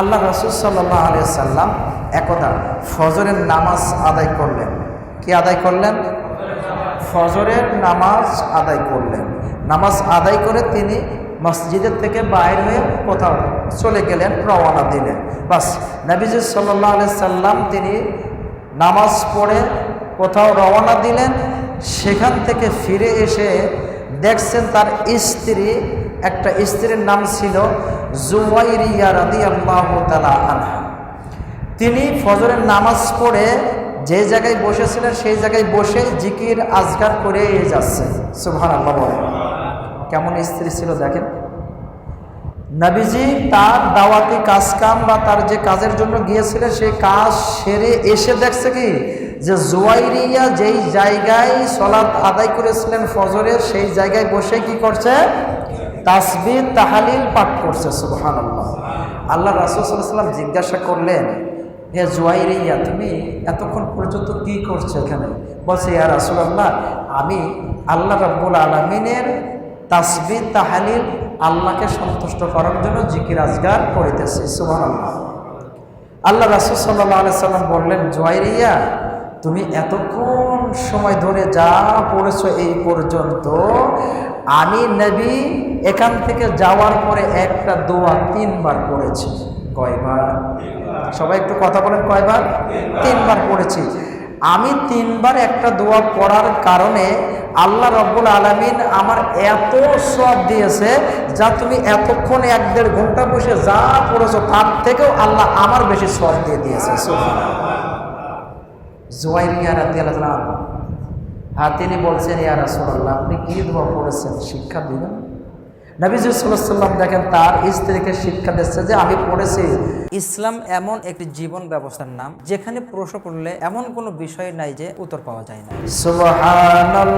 আল্লাহ রসুল সাল্লাহ আলিয়া সাল্লাম একদা ফজরের নামাজ আদায় করলেন। কি আদায় করলেন? ফজরের নামাজ আদায় করলেন। নামাজ আদায় করে তিনি মসজিদের থেকে বাইর হয়ে কোথাও চলে গেলেন, রওনা দিলেন। বাস, নবীজি সাল্লাহ আলি সাল্লাম তিনি নামাজ পড়ে কোথাও রওনা দিলেন, সেখান থেকে ফিরে এসে দেখছেন তার স্ত্রী, একটা স্ত্রীর নাম ছিল তালা তিনি ফজরের নামাজ পড়ে যে জায়গায় বসেছিলেন, সেই জায়গায় বসে জিকির আজগার করে যাচ্ছে সুভান আল্লাহ কেমন স্ত্রী ছিল দেখেন। নবীজি তার দাওয়াতি কাজকাম বা তার যে কাজের জন্য গিয়েছিলেন, সেই কাজ সেরে এসে দেখছে কি? যে জুয়াইরিয়া যেই জায়গায় সলাৎ আদায় করেছিলেন ফজরের, সেই জায়গায় বসে কি করছে? তাসবি তাহালিল পাঠ করছে সুবহান আল্লাহ আল্লাহ রাসুসাল্লাম জিজ্ঞাসা করলেন, হে জুয়াইরিয়া, তুমি এতক্ষণ পর্যন্ত কি করছ এখানে? বলছে, ইয়া রাসুল আল্লাহ আমি আল্লাহ রাব্বুল আলমিনের তাসবি তাহালিল আল্লাহকে সন্তুষ্ট করার জন্য জিকির আজগার করিতেছি সুবাহ আল্লাহ আল্লাহ রাসুল সাল্লাহ আলি সাল্লাম বললেন, জোয়াইরিয়া, তুমি এতক্ষণ সময় ধরে যা পড়েছো এই পর্যন্ত আমি নবী এখান থেকে যাওয়ার পরে একটা দোয়া তিনবার পড়েছি। কয়বার? সবাই একটু কথা বলেন, কয়বার? তিনবার পড়েছি। আমি তিনবার একটা দোয়া পড়ার কারণে আল্লাহ রব্বুল আলমিন আমার এত সব দিয়েছে যা তুমি এতক্ষণ এক দেড় ঘণ্টা বসে যা পড়েছো তার থেকেও আল্লাহ আমার বেশি সব দিয়ে দিয়েছে। জুয়াইরিয়া রাতি আল্লাহ হ্যাঁ তিনি বলছেন, ইয়া রাসুল্লাহ আপনি কি দোয়া পড়েছেন? শিক্ষা দিবেন নবীজ সাল্লাম দেখেন, তার স্ত্রীকে শিক্ষা দিচ্ছে যে, আমি পড়েছি। ইসলাম এমন একটি জীবন ব্যবস্থার নাম, যেখানে প্রশ্ন করলে এমন কোনো বিষয় নাই যে উত্তর পাওয়া যায় না। সুবহানাল্লাহি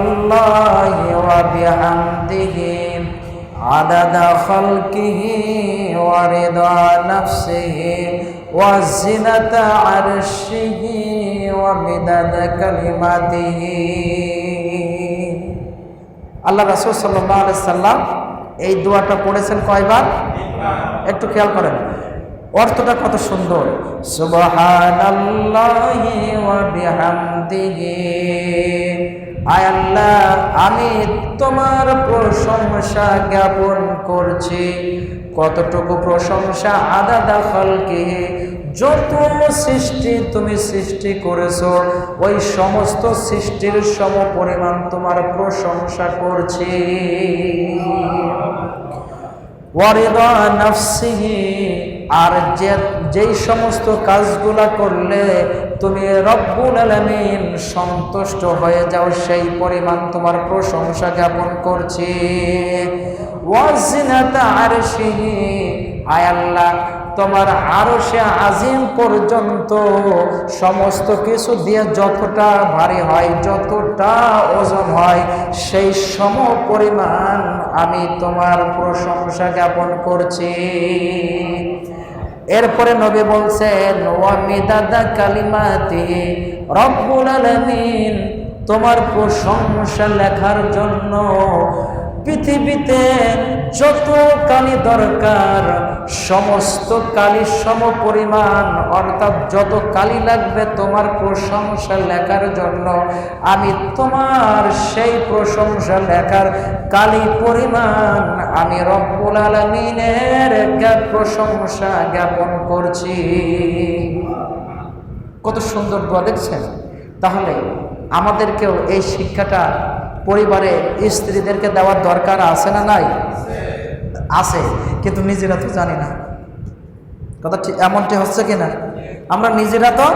আরশিহি ওয়া মিদাদা কালিমাতিহি আল্লাহ রাসুল সাল্লাহ আলাইহি সাল্লাম এই দোয়াটা পড়েছেন কয়বার? একটু খেয়াল করেন। অর্থটা কত সুন্দর। সুবহানাল্লাহি ওয়া বিহামদিহি। আয় আল্লাহ, আমি তোমার প্রশংসা জ্ঞাপন করছি। কতটুকু প্রশংসা আদা দাখল কি? যত সৃষ্টি তুমি সৃষ্টি করেছ, ওই সমস্ত সৃষ্টির সম পরিমাণ তোমার প্রশংসা করছি। আর যে যেই সমস্ত কাজগুলা করলে তুমি রব্বুল আলমিন সন্তুষ্ট হয়ে যাও সেই পরিমাণ তোমার প্রশংসা জ্ঞাপন করছি। ওয়াজিনাতা আরশিহি আয় আল্লাহ, তোমার আরও সে আজিম পর্যন্ত সমস্ত কিছু দিয়ে যতটা ভারী হয়, যতটা ওজন হয়, সেই সম পরিমাণ আমি তোমার প্রশংসা জ্ঞাপন করছি। এরপরে নবী বলছেন তোমার প্রশংসা লেখার জন্য পৃথিবীতে যত কালি দরকার, সমস্ত কালি সম পরিমাণ, অর্থাৎ যত কালি লাগবে তোমার প্রশংসা লেখার জন্য, আমি তোমার সেই প্রশংসা লেখার কালি পরিমাণ আমি রব্বুল আলমিনের প্রশংসা জ্ঞাপন করছি। কত সুন্দর দোয়া দেখছেন? তাহলে আমাদেরকেও এই শিক্ষাটা পরিবারে স্ত্রীদেরকে দেওয়ার দরকার আছে না নাই? আছে, কিন্তু নিজেরা তো জানি না। কথা ঠিক এমনটি হচ্ছে কি না আমরা নিজেরা তো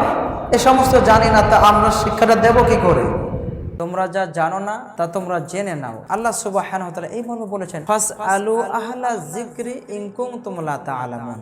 এ সমস্ত জানি না, তা আমরা শিক্ষাটা দেব কি করে? তোমরা যা জানো না, তা তোমরা জেনে নাও। আল্লাহ সুবাহ এই বলেছেন ফাস আলু আহলা জিক্রি ইংকুম তোমলা তা আলামুন